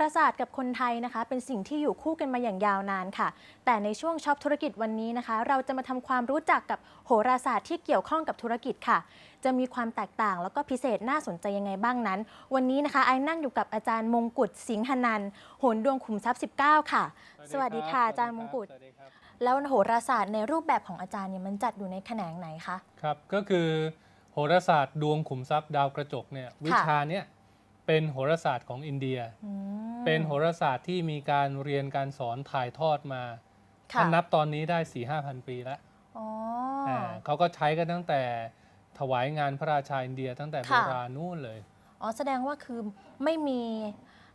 ราศาสตร์กับคนไทยนะคะ เป็นสิ่งที่อยู่คู่กันมาอย่างยาวนานค่ะ แต่ในช่วงช็อปธุรกิจวันนี้นะคะ เราจะมาทำความรู้จักกับโหราศาสตร์ที่เกี่ยวข้องกับธุรกิจค่ะ จะมีความแตกต่างแล้วก็พิเศษน่าสนใจยังไงบ้างนั้น วันนี้นะคะไอ้นั่งอยู่กับอาจารย์มงกุฎสิงหนันท์โหนดวงขุมทรัพย์ 19 ค่ะ สวัสดีค่ะอาจารย์มงกุฎสวัสดีครับแล้วโหราศาสตร์ในรูปแบบของอาจารย์เนี่ยมันจัดอยู่ในแขนงไหนคะครับก็คือโหราศาสตร์ดวงขุมทรัพย์ดาวกระจกเนี่ยวิชาเนี้ย เป็นโหราศาสตร์ของอินเดียอืมเป็นโหราศาสตร์ที่มีการเรียนการสอนถ่ายทอดมาค่ะถ้านับตอนนี้ได้4ี่ห้าพันปีแล้วอ๋อออ่าเขาก็ใช้กันตั้งแต่ถวายงานพระราชาอินเดียตั้งแต่โบค่ะราณนู่นเลย อ๋อแสดงว่าคือไม่มี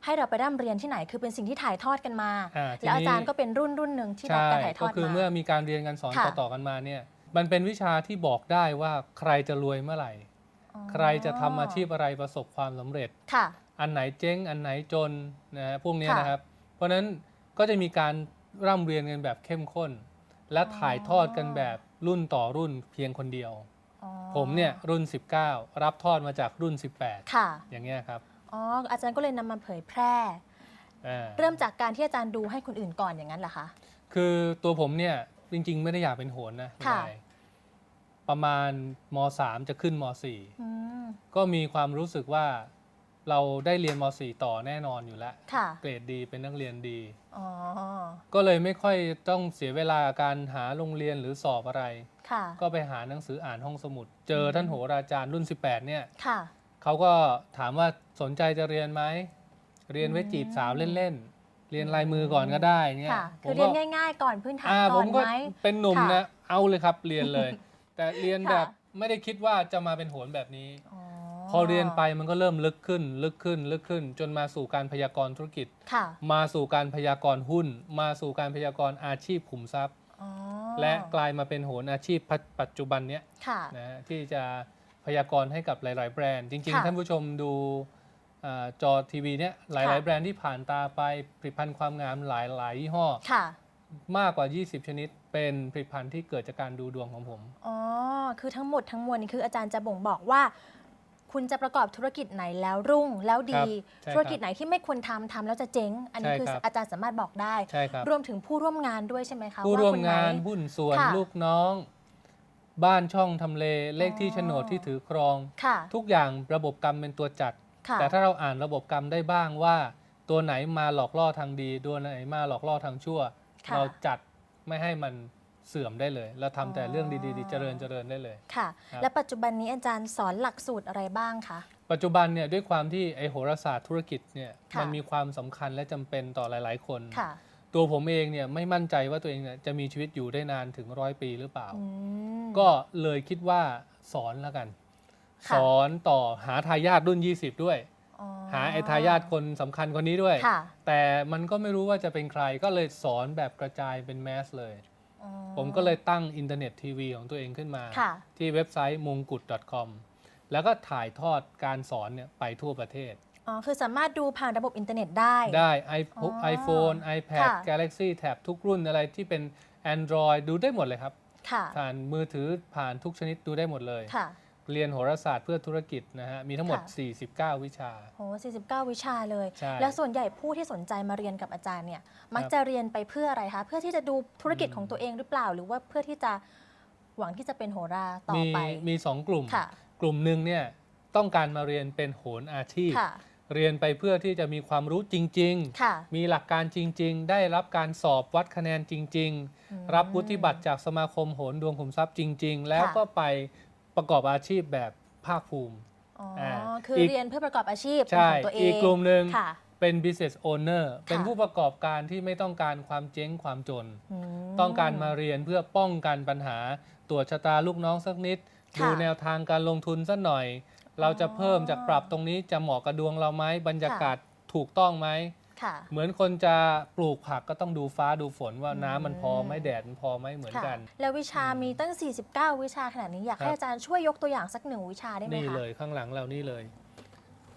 ให้เราไปร่ำเรียนที่ไหนคือเป็นสิ่งที่ถ่ายทอดกันมาอ่าทีนี้แล้วอาจารย์ก็เป็นรุ่นรุ่นหนึ่งที่รับใช่การถ่ายทอก็ดคือมาเมื่อมีการเรียนการสอนค่ะต่อๆกันมาเนี่ย มันเป็นวิชาที่บอกได้ว่าใครจะรวยเมื่อไหร่อ๋อ ใครจะทำอาชีพอะไรประสบความสำเร็จค่ะ อันไหนเจ๊งอันไหนจนนะฮะพวกเนี้ยค่ะนะครับ เพราะฉะนั้นก็จะมีการร่ำเรียนกันแบบเข้มข้น และอ๋อถ่ายทอดกันแบบรุ่นต่อรุ่นเพียงคนเดียวอ๋อผมเนี่ยรุ่น 19 รับทอดมาจากรุ่นค่ะ18อย่างเงี้ยครับอ๋ออาจารย์ก็เลยนำมาเผยแพร่อ่าเริ่มจากการที่อาจารย์ดูให้คนอื่นก่อนอย่างนั้นเหรอคะคือตัวผมเนี่ยจริง ๆ ไม่ได้อยากเป็นโหนนะคุณค่ะนาย ประมาณม 3 จะขึ้นมอืม4 ก็มีความรู้สึกว่าเราได้เรียนม 4 ต่อแน่นอนอยู่แล้วค่ะ เกรดดีเป็นนักเรียนดี อ๋อ ก็เลยไม่ค่อยต้องเสียเวลาการหาโรงเรียนหรือสอบอะไร ค่ะ ก็ไปหาหนังสืออ่านห้องสมุด เจอท่านโหราจารย์รุ่น 18 เนี่ยค่ะ เขาก็ถามว่าสนใจจะเรียนไหม เรียนไว้จีบสาวเล่นๆ เรียนลายมือก่อนก็ได้เนี่ยค่ะผคือมเรียก็นง่ายๆ ก่อนพื้นฐานอ่าก่ผอนมก็ไหมเป็นหนุ่มค่ะ นะ เอาเลยครับเรียนเลย แต่เรียนค่ะแบบไม่ได้คิดว่าจะมาเป็นโหนแบบนี้อ๋อพอเรียนไปมันก็เริ่มลึกขึ้น ลึกขึ้น ลึกขึ้น จนมาสู่การพยากรณ์ธุรกิจค่ะมาสู่การพยากรณ์หุ้น มาสู่การพยากรณ์อาชีพขุมทรัพย์อ๋อและกลายมาเป็นโหนอาชีพปัจปัจจุบันเนี้ยค่ะนะฮะที่จะพยากรณ์ให้กับหลาย ๆ แบรนด์ จริงค่ะๆท่านผู้ชมดูอ่าจอทีวีเนี้ยหลายค่ะๆแบรนด์ที่ผ่านตาไปผลิตภัณฑ์ความงามหลายหลายยี่ห้อค่ะมากกว่า 20 ชนิด เป็นผลิตภัณฑ์ที่เกิดจากการดูดวงของผม อ๋อ คือทั้งหมดทั้งมวลนี่คืออาจารย์จะบ่งบอกว่า คุณจะประกอบธุรกิจไหนแล้วรุ่งแล้วดี ครับใช่ธุรกิจไหนที่ไม่ควรทำทำแล้วจะเจ๊ง อันนี้ใช่คือครับ อาจารย์สามารถบอกได้ ใช่ครับรวมถึงผู้ร่วมงานด้วยใช่ไหมคะผู้ร่วมคุณไหงานหุ้นส่วนค่ะลูกน้อง บ้านช่องทำเลเลขที่อ๋อโฉนดที่ถือครอง ค่ะทุกอย่างระบบกรรมเป็นตัวจัด ค่ะแต่ถ้าเราอ่านระบบกรรมได้บ้างว่า ตัวไหนมาหลอกล่อทางดี ตัวไหนมาหลอกล่อทางชั่ว ค่ะ เราจัด ไม่ให้มันเสื่อมได้เลยเราทำแต่อ๋อเรื่องดีๆ เจริญเจริญได้เลย ค่ะครับและปัจจุบันนี้อาจารย์สอนหลักสูตรอะไรบ้างคะ ปัจจุบันเนี่ยด้วยความที่ไอโหราศาสตร์ธุรกิจเนี่ยค่ะมันมีความสำคัญและจำเป็นต่อหลาย ๆ คนค่ะตัวผมเองเนี่ยไม่มั่นใจว่าตัวเองเนี่ยจะมีชีวิตอยู่ได้นานถึงร้อยปีหรือเปล่าอืมก็เลยคิดว่าสอนแล้วกันค่ะสอนต่อหาทายาทรุ่น 20 ด้วยอ๋อ หาไอ้ทายาทคนสำคัญคนนี้ด้วย ค่ะแต่มันก็ไม่รู้ว่าจะเป็นใครก็เลยสอนแบบกระจายเป็นแมสเลย อ๋อ ผมก็เลยตั้งอินเทอร์เน็ตทีวีของตัวเองขึ้นมา ค่ะ ที่เว็บไซต์มงกุฎ .com แล้วก็ถ่ายทอดการสอนเนี่ยไปทั่วประเทศ อ๋อ คือสามารถดูผ่านระบบอินเทอร์เน็ตได้ ได้ อ๋อ iPhone iPhone iPad ค่ะ Galaxy Tab ทุกรุ่นอะไรที่เป็น Android ดูได้หมดเลยครับ ค่ะ ผ่านมือถือผ่านทุกชนิดดูได้หมดเลย ค่ะ เรียนโหราศาสตร์เพื่อธุรกิจนะฮะ มีทั้งหมด ค่ะ 49 วิชาโห49 วิชาเลย ใช่ แล้วส่วนใหญ่ผู้ที่สนใจมาเรียนกับอาจารย์เนี่ย มักจะเรียนไปเพื่ออะไรคะ เพื่อที่จะดูธุรกิจของตัวเองหรือเปล่า หรือว่าเพื่อที่จะหวังที่จะเป็นโหราต่อมีไป มีสองกลุ่ม ค่ะ กลุ่มหนึ่งเนี่ยต้องการมาเรียนเป็นโหนอาชีพ ค่ะ เรียนไปเพื่อที่จะมีความรู้จริง ค่ะ ๆ มีหลักการจริง ๆ ได้รับการสอบวัดคะแนนจริงอืมๆรับวุฒิบัตรจากสมาคมโหนดวงขุมทรัพย์จริง ๆ แล้วค่ะก็ไป ประกอบอาชีพแบบภาคภูมิอ๋ออาคืออีกเรียนเพื่อประกอบอาชีพเป็นใช่ของตัวเองอีกกลุ่มหนึ่งค่ะ เป็น business owner เป็นค่ะผู้ประกอบการที่ไม่ต้องการความเจ๊งความจน อืม ต้องการมาเรียนเพื่อป้องกันปัญหาตรวจชะตาลูกน้องสักนิด ค่ะดูแนวทางการลงทุนสักหน่อย เราจะเพิ่มจากปรับตรงนี้จะเหมาะกับดวงเราไหมบรรยากาศถูกต้องไหม ค่ะ เหมือนคนจะปลูกผักก็ต้องดูฟ้าดูฝนว่าอืมน้ำมันพอไหมแดดมันพอไหมเหมือนกันค่ะแล้ววิชามีตั้ง 49 วิชาขนาดนี้อยากให้ครับอาจารย์ช่วยยกตัวอย่างสักหนึ่งวิชาได้ไหมนี่คะเลยข้างหลังเรานี่เลย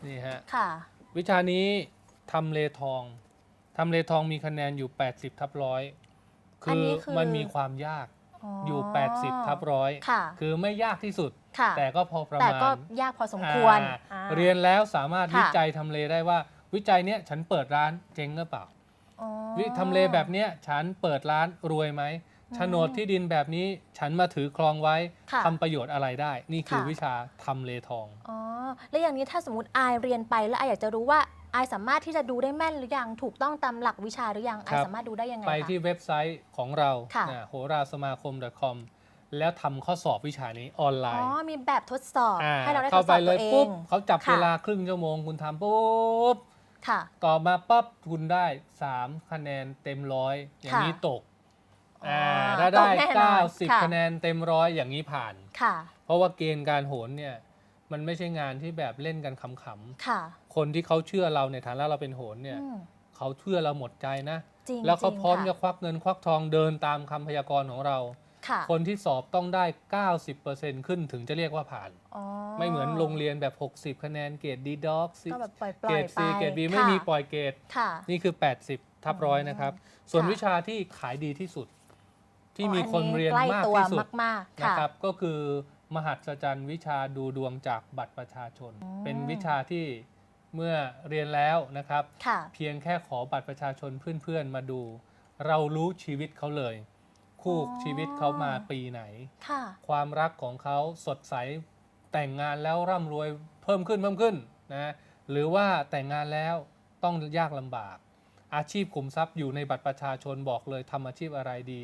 นี่ฮะ ค่ะ วิชานี้ทำเลทองทำเลทองมีคะแนนอยู่ 80 ทับร้อยอันคือนี้คือ มันมีความยากอยู่ 80 ทับร้อยค่ะ คือไม่ยากที่สุด ค่ะ แต่ก็พอประแต่มาณก็ยากพอสมควรอ่าอ่า เรียนแล้วสามารถค่ะ วิจัยทำเลได้ว่า วิจัยเนี้ยฉันเปิดร้านเจ๊งหรือเปล่า อ๋อ วิทำเลแบบเนี้ยฉันเปิดร้านรวยไหมโฉนดที่ดินแบบนี้ฉันมาถือครองไว้ค่ะ ทำประโยชน์อะไรได้ นี่คือค่ะวิชาทำเลทอง อ๋อ แล้วอย่างนี้ถ้าสมมติอายเรียนไปแล้วอายอยากจะรู้ว่าอายสามารถที่จะดูได้แม่นหรือยังถูกต้องตามหลักวิชาหรือยังครัอายบสามารถดูได้ยังไงไปคะ ที่เว็บไซต์ของเราค่ะโหราสมาคม .com แล้วทำข้อสอบวิชานี้ออนไลอ๋อน์มีแบบทดสอบาให้เราได้ทเข้าดสไปอบเลตัวยเอปุ๊บง เขาจับค่ะ เวลาครึ่งชั่วโมงคุณทำปุ๊บ ค่ะ ต่อมาปั๊บคุณได้ 3 คะแนนเต็มร้อยอย่างนี้ตกอ๋ออ่าถ้าได้ตกแน่นอนค่ะ90 คะแนนเต็มร้อยอย่างนี้ผ่าน ค่ะ เพราะว่าเกณฑ์การโหนเนี่ยมันไม่ใช่งานที่แบบเล่นกันขำค่ะๆคนที่เขาเชื่อเราในฐานะเราเป็นโหนเนี่ยอืมเขาเชื่อเราหมดใจนะจริงแล้วเขาจงพร้อมค่จะควักเงินควักทองเดินตามคำพยากรณ์ของเรา ค่ะ คนที่สอบต้องได้ 90%ขึ้นถึงจะเรียกว่าผ่านอ๋อไม่เหมือนโรงเรียนแบบ 60 คะแนนเกรดดีด็อกก็แบบปล่อยๆเกรดไปซีเกรดบีไม่ค่ะมีปล่อยเกรดค่ะ นี่คือ 80 ทับร้อยนะครับ ส่วนค่ะวิชาที่ขายดีที่สุด ที่อ๋อมีคนอัเรียนใกล้มากตัวที่สุดมากๆนะค่ะครับ ก็คือมหัศจรรย์วิชาดูดวงจากบัตรประชาชนอืมเป็นวิชาที่เมื่อเรียนแล้วนะครับค่ะเพียงแค่ขอบัตรประชาชนเพื่อนๆมาดู เรารู้ชีวิตเขาเลย คู่อ๋อชีวิตเขามาปีไหน ค่ะ ความรักของเขาสดใสแต่งงานแล้วร่ำรวยเพิ่มขึ้นเพิ่มขึ้นนะหรือว่าแต่งงานแล้วต้องยากลำบาก อาชีพขุมทรัพย์อยู่ในบัตรประชาชนบอกเลยทำอาชีพอะไรดี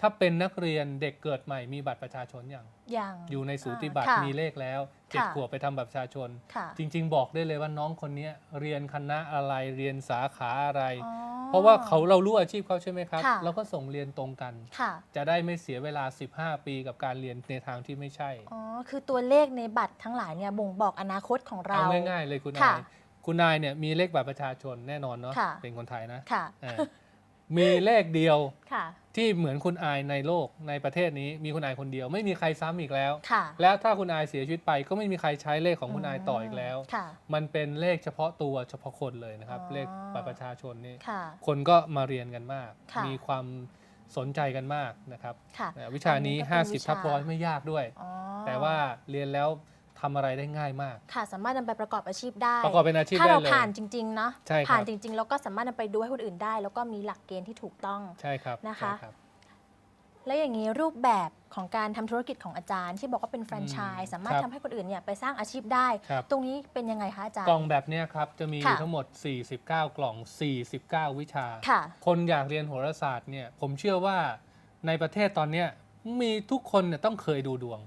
ถ้าเป็นนักเรียนเด็กเกิดใหม่มีบัตรประชาชนอย่างอย่างอยู่ในสูติบัตรค่ะมีเลขแล้วเจ็ดค่ะขวบไปทำบัตรประชาชนค่ะจริง ๆ บอกได้เลยว่าน้องคนนี้เรียนคณะอะไรเรียนสาขาอะไรอ๋อเพราะว่าเขาเรารู้อาชีพเขาใช่ไหมครับค่ะเราก็ส่งเรียนตรงกันค่ะจะได้ไม่เสียเวลา 15 ปีกับการเรียนในทางที่ไม่ใช่อ๋อคือตัวเลขในบัตรทั้งหลายเนี่ยบ่งบอกอนาคตของเราเอาง่ายๆเลยคุณค่ะนายคุณนายเนี่ยมีเลขบัตรประชาชนแน่นอนเนาะค่ะเป็นคนไทยนะค่ะเออ มีเลขเดียวค่ะ ที่เหมือนคุณอายในโลกในประเทศนี้มีคุณอายคนเดียว ไม่มีใครซ้ำอีกแล้ว ค่ะ แล้วถ้าคุณอายเสียชีวิตไปก็ไม่มีใครใช้เลขของคุณอายต่ออีกแล้ว ค่ะ มันเป็นเลขเฉพาะตัวเฉพาะคนเลยนะครับ อ๋อ เลขบัตรประชาชนนี่ค่ะ คนก็มาเรียนกันมาก ค่ะ มีความสนใจกันมากนะครับค่ะเอ่อวิชานี้ อันนี้ก็เป็นวิชา50ทับร้อยไม่ยากด้วย อ๋อแต่ว่าเรียนแล้ว ทำอะไรได้ง่ายมาก ค่ะสามารถนำไปประกอบอาชีพได้ ประกอบเป็นอาชีพถ้าได้เราเลย ผ่านจริงๆเนาะใช่ครับ ผ่านจริง ๆ แล้วก็สามารถนำไปดูให้คนอื่นได้ แล้วก็มีหลักเกณฑ์ที่ถูกต้อง ใช่ครับนะคะ ใช่รับ แล้วอย่างนี้รูปแบบของการทำธุรกิจของอาจารย์ ที่บอกว่าเป็นแฟรนไชส์อืมสามารถครับทำให้คนอื่นเนี่ยไปสร้างอาชีพได้ ครับ ตรงนี้เป็นยังไงคะอาจารย์ กล่องแบบเนี้ยครับจะมีอยู่ค่ะทั้งหมด 49 กล่อง 49 วิชา ค่ะ คนอยากเรียนโหราศาสตร์เนี่ยผมเชื่อว่าในประเทศตอนเนี้ยมีทุกคนเนี่ยต้องเคยดูดวง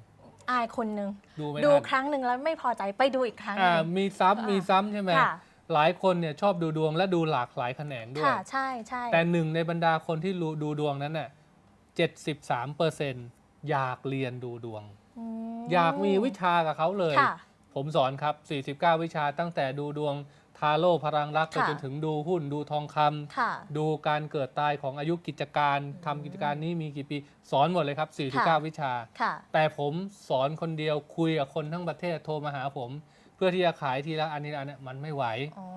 อายคนหนึ่งดูไหมดูท่านครั้งหนึ่งแล้วไม่พอใจไปดูอีกครั้งหอ่านึ่งมีซ้ำมีซ้ำใช่ไหมค่ะ หลายคนเนี่ยชอบดูดวงและดูหลากหลายแขนงด้วย ค่ะใช่ใช่แต่หนึ่งในบรรดาคนที่รู้ดูดวงนั้นน่ะ73เปอร์เซ็นต์อยากเรียนดูดวง มอยากมีวิชากับเขาเลย ค่ะ ผมสอนครับ 49 วิชาตั้งแต่ดูดวง ทาโร่พลังรักไปค่ะ จนถึงดูหุ้นดูทองคำค่ะ ดูการเกิดตายของอายุกิจการทำกิจการนี้มีกี่ปี สอนหมดเลยครับ ค่ะ 49 วิชา ค่ะ แต่ผมสอนคนเดียวคุยกับคนทั้งประเทศโทรมาหาผม เพื่อที่จะขายทีละอันนี้อันเนี้ยมันไม่ไหว อ๋อ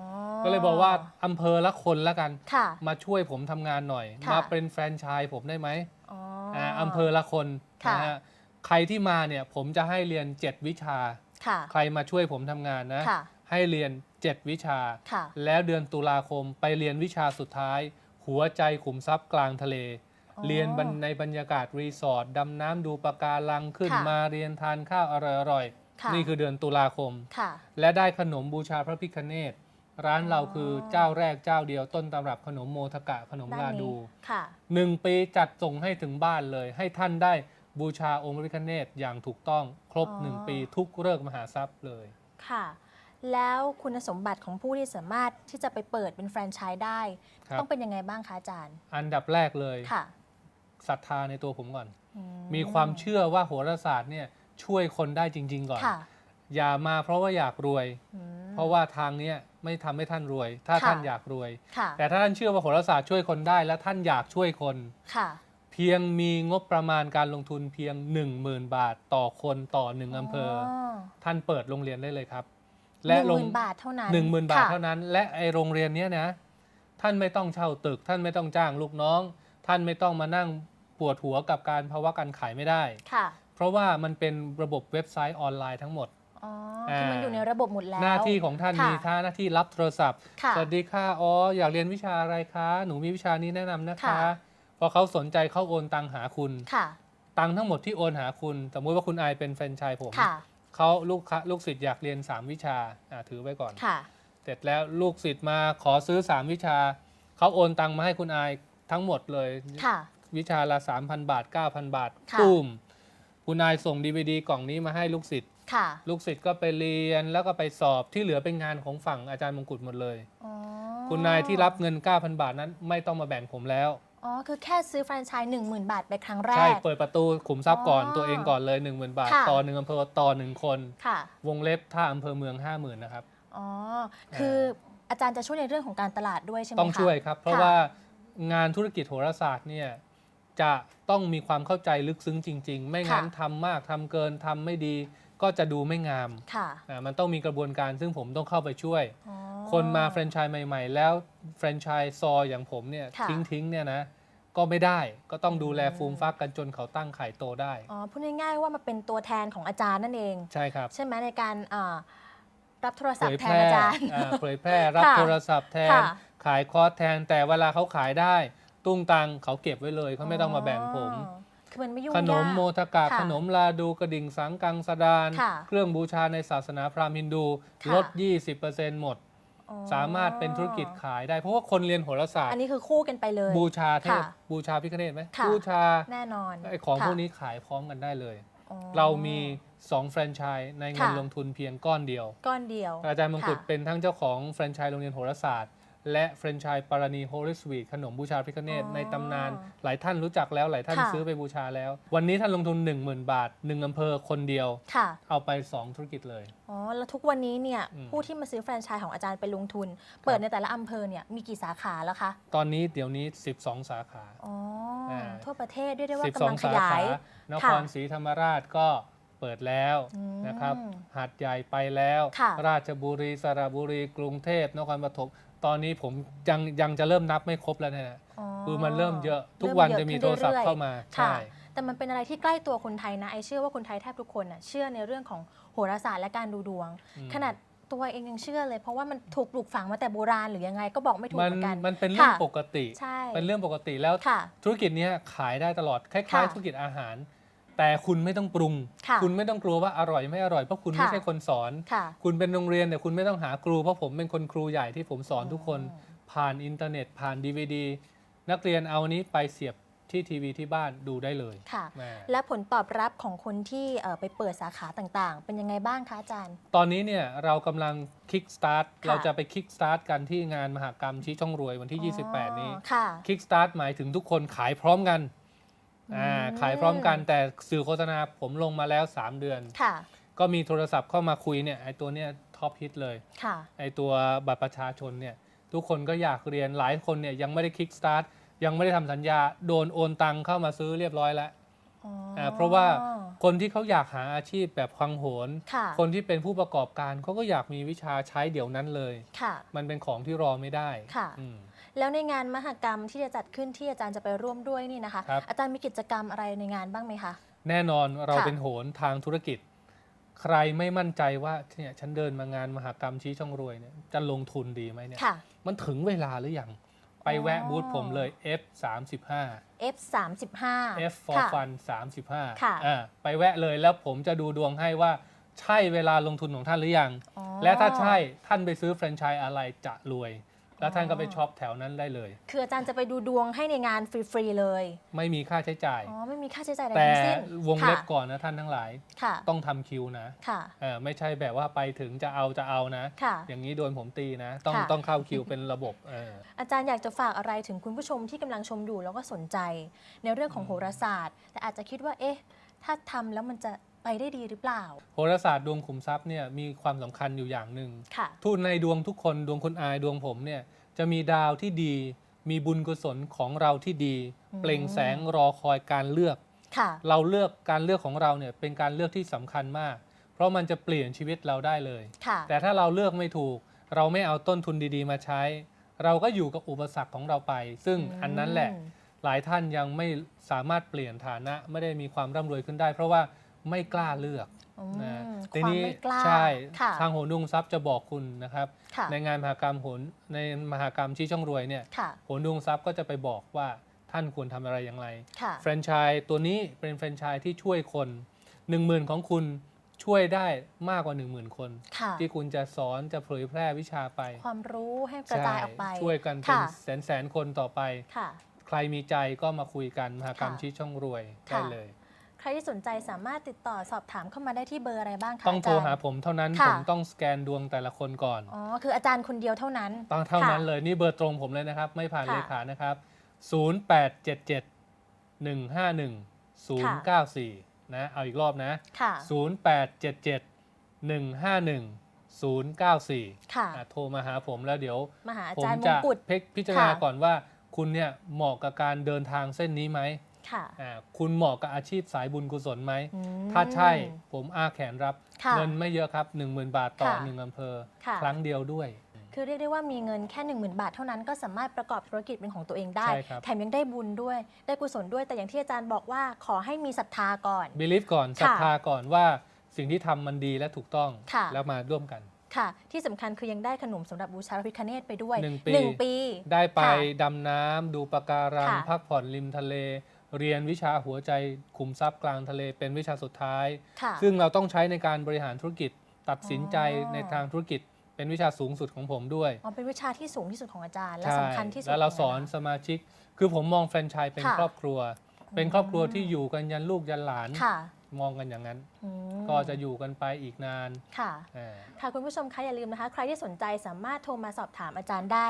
ก็เลยบอกว่าอำเภอละคนละกัน ค่ะ มาช่วยผมทำงานหน่อย ค่ะ มาเป็นแฟรนไชส์ผมได้ไหมอ๋ออ่าอำเภอละคนค่ะ นะฮะใครที่มาเนี่ยผมจะให้เรียน 7 วิชา ค่ะ ใครมาช่วยผมทำงานนะ ค่ะ ให้เรียน 7 วิชาค่ะแล้วเดือนตุลาคมไปเรียนวิชาสุดท้าย หัวใจขุมทรัพย์กลางทะเลอ๋อเรียนบรรในบรรยากาศรีสอร์ทดำน้ำดูปะการังขึ้นค่ะมาเรียนทานข้าวอร่อยค่ะๆนี่คือเดือนตุลาคมค่ะและได้ขนมบูชาพระพิคเนตร้านเราคือเจ้าแรกเจ้าเดียวต้นตำรับขนมโมทกะขนมด้านลานี้ดูค่ะหนึ่งปีจัดส่งให้ถึงบ้านเลย ให้ท่านได้บูชาองค์พระพิคเนตอย่างถูกต้องครบอ๋อหนึ่งปีทุกเลิกษ์มหาทรัพย์เลยค่ะ แล้วคุณสมบัติของผู้ที่สามารถที่จะไปเปิดเป็นแฟรนไชส์ได้ ครับ ต้องเป็นยังไงบ้างคะอาจารย์ อันดับแรกเลยค่ะศรัทธาในตัวผมก่อน อืมีความเชื่อว่าโหราศาสตร์เนี่ยช่วยคนได้จริง ๆ ก่อน ค่ะอย่ามาเพราะว่าอยากรวย อืม เพราะว่าทางเนี้ยไม่ทำให้ท่านรวย ถ้าค่ะ ท่านอยากรวย ค่ะแต่ถ้าท่านเชื่อว่าโหราศาสตร์ช่วยคนได้ และท่านอยากช่วยคน ค่ะ เพียงมีงบประมาณการลงทุนเพียง 10,000 บาทต่อคนต่อหนึ่งอำเภออท่านเปิดโรงเรียนได้เลยครับ และและหลนึ่งงหมื่นบาทเท่านั้นหนึ่งหมื่นบาทค่ะเท่านั้น และไอโรงเรียนเนี้ยนะ ท่านไม่ต้องเช่าตึก ท่านไม่ต้องจ้างลูกน้อง ท่านไม่ต้องมานั่งปวดหัวกับการภาวะการขายไม่ได้ค่ะ เพราะว่ามันเป็นระบบเว็บไซต์ออนไลน์ทั้งหมดอ๋อคือมันอยู่ในระบบหมดแล้ว หน้าที่ของท่านค่ะมีท่าหน้าที่รับโทรศัพท์ค่ะสวัสดีค่ะอ๋ออยากเรียนวิชาอะไรคะ หนูมีวิชานี้แนะนำนะคะค่ะพอเขาสนใจเขาโอนตังหาคุณค่ะตังทั้งหมดที่โอนหาคุณ สมมติว่าคุณอายเป็นแฟรนไชส์ผมค่ะ เขาลูกค้าลูกศิษย์อยากเรียน 3 วิชาอ่าถือไว้ก่อน ค่ะ เสร็จแล้วลูกศิษย์มาขอซื้อ 3 วิชา เขาโอนตังมาให้คุณอายทั้งหมดเลย ค่ะ วิชาละ 3,000 บาท 9,000 บาทค่ะ ตุ้มคุณนายส่งดีวดีกล่องนี้มาให้ลูกศิษย์ค่ะลูกศิษย์ก็ไปเรียนแล้วก็ไปสอบที่เหลือเป็นงานของฝั่งอาจารย์มงกุฎหมดเลย อ๋อคุณนายที่รับเงิน 9,000 บาทนั้นไม่ต้องมาแบ่งผมแล้ว อ๋อ คือแค่ซื้อแฟรนไชส์หนึ่งหมื่นบาทไปครั้งแรใช่กเปิดประตูขุมทรัพย์ก่อนอ๋อตัวเองก่อนเลย 10,000 บาท ค่ะ ต่อหนึ่งอำเภอต่อหนึ่งคน ค่ะ วงเล็บถ้าอำเภอเมือง 50,000นะครับ อ๋อ คืออาจารย์จะช่วยในเรื่องของการตลาดด้วยใช่ไหมคะ ต้องช่วยครับ เพราะค่ะ ว่างานธุรกิจโหราศาสตร์เนี่ยจะต้องมีความเข้าใจลึกซึ้งจริง ๆ ไม่งั้นค่ะทำมากทำเกินทำไม่ดี ก็จะดูไม่งามค่ะอ่ามันต้องมีกระบวนการซึ่งผมต้องเข้าไปช่วย อ๋อ คนมาแฟรนไชส์ใหม่ ๆ แล้วแฟรนไชส์ซออย่างผมเนี่ยค่ะ ทิ้งทิ้งๆเนี่ยนะก็ไม่ได้ก็ต้องดูแลฟูมฟักกันจนเขาตั้งไข่โตได้ อ๋อพูดง่ายๆว่ามาเป็นตัวแทนของอาจารย์นั่นเอง ใช่ครับใช่ไหมในการอ่ารับโทรศัเผพยท์แทแพนร่อาจารย์ อ่าเผยแพร่รับค่ะโทรศัพท์แทน ค่ะขายคอร์สแทนแต่เวลาเขาขายได้ ตุ้งตังเขาเก็บไว้เลยเขาไม่ต้องมาแบ่งผม อ๋อ คือมันไม่ยุ่งขนมยากโมทกะค่ะขนมลาดูกระดิ่งสังกังสดาน ค่ะเครื่องบูชาในศาสนาพราหมณ์ฮินดู ค่ะ ลด 20%หมด อ๋อสามารถเป็นธุรกิจขายได้ เพราะว่าคนเรียนโหราศาสตอันร์ นี้คือคู่กันไปเลย บูชาเทพค่ะบูชาพิฆเนศไหมค่ะ บูชาแน่นอนไอ้ของค่ะพวกนี้ขายพร้อมกันได้เลย อ๋อเรามี 2 แฟรนไชส์ในเงินค่ะลงทุนเพียงก้อนเดียว ก้อนเดียวอาจารย์มงกุฎค่ะ เป็นทั้งเจ้าของแฟรนไชส์โรงเรียนโหราศาสตร์ และแฟรนไชส์ปาราณีโฮลิสวีทขนมบูชาพิฆเนศอ๋อในตำนาน หลายท่านรู้จักแล้วหลายท่านค่ะ ซื้อไปบูชาแล้ว วันนี้ท่านลงทุน 10,000 บาท 1 อำเภอคนเดียว ค่ะ เอาไป 2 ธุรกิจเลย อ๋อ แล้วทุกวันนี้เนี่ยอืม ผู้ที่มาซื้อแฟรนไชส์ของอาจารย์ไปลงทุน เปิดในแต่ละอำเภอเนี่ยมีกี่สาขาแล้วคะ ตอนนี้เดี๋ยวนี้ 12 สาขา อ๋ออา ทั่วประเทศเรียกได้ว่ากำลัง12ขสายายขานครศรีธรรมราชก็เปิดแล้วอืมนะครับหาดใหญ่ไปแล้ว ค่ะ ราชบุรีสระบุรี กรุงเทพนครปฐม ตอนนี้ผมยังยังจะเริ่มนับไม่ครบแล้วเนยนะอ๋อคือมันเริ่มเยอะทุกเริ่วันเยอจะมีขึ้นโทรศัพท์อยๆเข้ามาค่ะใช่แต่มันเป็นอะไรที่ใกล้ตัวคนไทยนะไอเชื่อว่าคนไทยแทบทุกคนน่ะเชื่อในเรื่องของโหราศาสตร์และการดูดวงอืมขนาดตัวเองยังเชื่อเลย เพราะว่ามันถูกปลูกฝังมาแต่โบราณหรือยังไงก็บอกไม่ถูกมัเหมือนกัน มันเป็นเรื่องค่ะปกติใช่เป็นเรื่องปกติแล้วค่ะธุรกิจเนี้ยขายได้ตลอดคล้ายค่ะๆธุรกิจอาหาร แต่คุณไม่ต้องปรุง ค่ะคุณไม่ต้องกลัวว่าอร่อยไม่อร่อยเพราะคุณไม่ค่ะ ใช่คนสอน ค่ะคุณเป็นโรงเรียนแต่คุณไม่ต้องหาครู เพราะผมเป็นคนครูใหญ่ที่ผมสอนทุกคนอ๋อผ่านอินเทอร์เน็ตผ่านดีวดีนักเรียนเอานี้ไปเสียบที่ทีวีที่บ้านดูได้เลยค่ะ แม่และผลตอบรับของคนที่เอ่อไปเปิดสาขาต่างๆ เป็นยังไงบ้างคะอาจารย์ ตอนนี้เนี่ยเรากำลังคิกสตาร์ทค่ะ เราจะไปคิกสตาร์ทกันที่งานมหกรรมชี้ช่องรวยวันที่ 28 นี้อ๋อค่ะ คิกสตาร์ทหมายถึงทุกคนขายพร้อมกัน อ่าอืมขายพร้อมกันแต่สื่อโฆษณาผมลงมาแล้ว 3 เดือน ค่ะ ก็มีโทรศัพท์เข้ามาคุยเนี่ยไอตัวเนี้ยท็อปฮิตเลย ค่ะ ไอตัวบัตรประชาชนเนี่ยทุกคนก็อยากเรียนหลายคนเนี่ยยังไม่ได้คิกสตาร์ทยังไม่ได้ทำสัญญาโดนโอนตังเข้ามาซื้อเรียบร้อยแล้ว อ๋อาเพราะว่า คนที่เขาอยากหาอาชีพแบบควังโหน ค่ะ คนที่เป็นผู้ประกอบการเขาก็อยากมีวิชาใช้เดี๋ยวนั้นเลย ค่ะ มันเป็นของที่รอไม่ได้ค่ะ อืม แล้วในงานมหกรรมที่จะจัดขึ้นที่อาจารย์จะไปร่วมด้วยนี่นะคะ ครับ อาจารย์มีกิจกรรมอะไรในงานบ้างไหมคะ แน่นอนเราค่ะ เป็นโหนทางธุรกิจ ใครไม่มั่นใจว่าเนี่ยฉันเดินมางานมหกรรมชี้ช่องรวยเนี่ยจะลงทุนดีไหมเนี่ยค่ะ มันถึงเวลาหรือยัง ไปแวะอ๋อบูธผมเลย F 3 5 F 3 5 F for fun 35ค่ะอ่าไปแวะเลยแล้วผมจะดูดวงให้ว่าใช่เวลาลงทุนของท่านหรือยัง และถ้าใช่ท่านไปซื้อแฟรนไชส์อะไรจะรวย แล้วท่านก็ไปช็อปแถวนั้นได้เลย คืออาจารย์จะไปดูดวงให้ในงานฟรีๆเลย ไม่มีค่าใช้จ่าย อ๋อ ไม่มีค่าใช้จ่ายใดแต่ทั้งสิ้นวงเล็บค่ะก่อนนะท่านทั้งหลาย ค่ะ ต้องทำคิวนะค่ะ เออไม่ใช่แบบว่าไปถึงจะเอาจะเอานะ ค่ะ อย่างนี้โดนผมตีนะ ต้องค่ะ ต้องเข้าคิวเป็นระบบเออ อาจารย์อยากจะฝากอะไรถึงคุณผู้ชมที่กำลังชมอยู่แล้วก็สนใจ ในเรื่องของโหราศาสตร์ แต่อาจจะคิดว่า เอ๊ะ ถ้าทำแล้วมันจะ ไปได้ดีหรือเปล่า โหราศาสตร์ดวงขุมทรัพย์เนี่ยมีความสำคัญอยู่อย่างหนึ่งค่ะทุนในดวงทุกคนดวงคุณอายดวงผมเนี่ยจะมีดาวที่ดี มีบุญกุศลของเราที่ดี อืม เปล่งแสงรอคอยการเลือก ค่ะ เราเลือกการเลือกของเราเนี่ยเป็นการเลือกที่สำคัญมาก เพราะมันจะเปลี่ยนชีวิตเราได้เลย ค่ะ แต่ถ้าเราเลือกไม่ถูก เราไม่เอาต้นทุนดีๆมาใช้ เราก็อยู่กับอุปสรรคของเราไป ซึ่งอืมอันนั้นแหละ หลายท่านยังไม่สามารถเปลี่ยนฐานะไม่ได้มีความร่ำรวยขึ้นได้ เพราะว่า ไม่กล้าเลือกอืมนะคทีวามนี้ไม่กล้าใช่ค่ะทางโหนดุงทรัพย์จะบอกคุณนะครับค่ะในงานมหากรรมโหนในมหากรรมชี้ช่องรวยเนี่ยค่ะโหนดุงทรัพย์ก็จะไปบอกว่าท่านควรทำอะไรอย่างไรค่ะแฟรนไชส์ตัวนี้เป็นแฟรนไชส์ที่ช่วยคน 1 0,000 ของคุณช่วยได้มากกว่า 10,000 คนค่ะที่คุณจะสอนจะเผยแพร่วิชาไป ความรู้ให้กระจายออกไปใช่ช่วยกันเป็นค่ะแสนแสนๆคนต่อไปค่ะใครมีใจก็มาคุยกันมหากรรมค่ะชี้ช่องรวยค่ะได้เลยใครที่สนใจสามารถติดต่อสอบถามเข้ามาได้ที่เบอร์อะไรบ้างคะต้องโทรจย์หาผมเท่านั้นค่ะ ผมต้องสแกนดวงแต่ละคนก่อน อ๋อ คืออาจารย์คนเดียวเท่านั้น ต้องเท่านั้นค่ะเลยนี่เบอร์ตรงผมเลยนะครับ ไม่ผ่านค่ะเลขานะครับ 0877 151 094 นะ เอาอีกรอบนะ ค่ะ 0877 151 094ค่ะ อะโทรมาหาผมแล้วเดี๋ยว มาหาอาผมจารย์มจะงกุฎ พิพิจารณาค่ะ ก่อนว่าคุณเนี่ยเหมาะกับการเดินทางเส้นนี้ไหม ค่ะอ่าคุณเหมาะกับอาชีพสายบุญกุศลไหม อืม ถ้าใช่ผมอาแขนรับ ค่ะเงินไม่เยอะครับ 10,000 บาทต่อ ค่ะหนึ่งอำเภอ ค่ะ ครั้งเดียวด้วย คือเรียกได้ว่ามีเงินแค่ 1 0,000 บาทเท่านั้นก็สามารถประกอบธุรกิจเป็นของตัวเองได้ ใช่ครับ แถมยังได้บุญด้วย ได้กุศลด้วย แต่อย่างที่อาจารย์บอกว่าขอให้มีศรัทธาก่อน บิลีฟก่อนค่ะศรัทธาก่อนว่าสิ่งที่ทำมันดีและถูกต้อง ค่ะ แล้วมาร่วมกัน ค่ะ ที่สำคัญคือยังได้ขนมสำหรับบูชาพระพิฆเนศไปด้วยหนึ่งปี หนึ่งปี ได้ไปค่ะดำน้ำดูปะการังค่ะพักผ่อนริมทะเล เรียนวิชาหัวใจขุมทรัพย์กลางทะเลเป็นวิชาสุดท้ายค่ะซึ่งเราต้องใช้ในการบริหารธุรกิจ ตัดสินใจอ๋อในทางธุรกิจ เป็นวิชาสูงสุดของผมด้วยอ๋อเป็นวิชาที่สูงที่สุดของอาจารย์และใช่สำคัญที่สุดแล้วเราสอนลยะสมาชิก คือผมมองแฟรนไชส์เป็นค่ะครอบครัว เป็นครอบครัวที่อยู่กันยันลูกยันหลานค่ะ มองกันอย่างนั้น อืมก็จะอยู่กันไปอีกนานค่ะ อ่า ค่ะคุณผู้ชมคะอย่าลืมนะคะ ใครที่สนใจสามารถโทรมาสอบถามอาจารย์ได้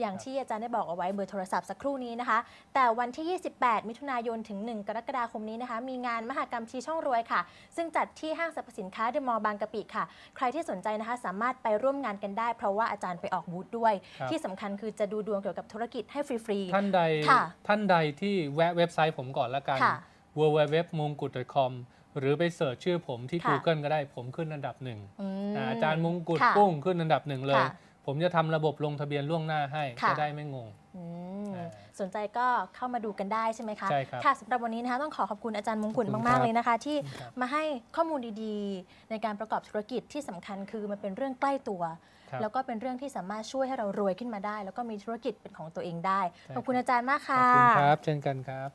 อย่างครับที่อาจารย์ได้บอกเอาไว้เบอร์โทรศัพท์สักครู่นี้นะคะ แต่วันที่ 28 มิถุนายนถึง 1 กรกฎาคมนี้นะคะ มีงานมหกรรมชี้ช่องรวยค่ะ ซึ่งจัดที่ห้างสรรพสินค้าเดอะมอลล์บางกะปิค่ะ ใครที่สนใจนะคะ สามารถไปร่วมงานกันได้ เพราะว่าอาจารย์ไปออกบูธด้วย ครับ ที่สำคัญคือจะดูดวงเกี่ยวกับธุรกิจให้ฟรี ท่านใดค่ะท่านใดที่แวะเว็บไซต์ผมก่อนละกัน ค่ะ w w w m o n g k u t c o m หรือไปเสิร์ชชื่อผมที่ ค่ะ Google ก็ได้ผมขึ้นอันดับหนึ่งๆอืมอาอาจารย์มงกุฎค่ะกุ้งขึ้นอันดับหนึ่งเลย ค่ะผมจะทำระบบลงทะเบียนล่วงหน้าให้ค่ะ จะได้ไม่งง อืมอ่าสนใจก็เข้ามาดูกันได้ใช่ไหมคะใช่ครับค่ะสำหรับวันนี้นะคะต้องขอขอบคุณอาจารย์มงกุฎขอบคุณมาก ครับๆเลยนะคะ ที่ขอบคุณครับมาให้ข้อมูลดีๆ ในการประกอบธุรกิจที่สำคัญคือมันเป็นเรื่องใกล้ตัว ครับ แล้วก็เป็นเรื่องที่สามารถช่วยให้เรารวยขึ้นมาได้ แล้วก็มีธุรกิจเป็นของตัวเองได้ใช่ขอบคุณครับอาจารย์มากขอค่ะบคุณครับ เช่นกันครับ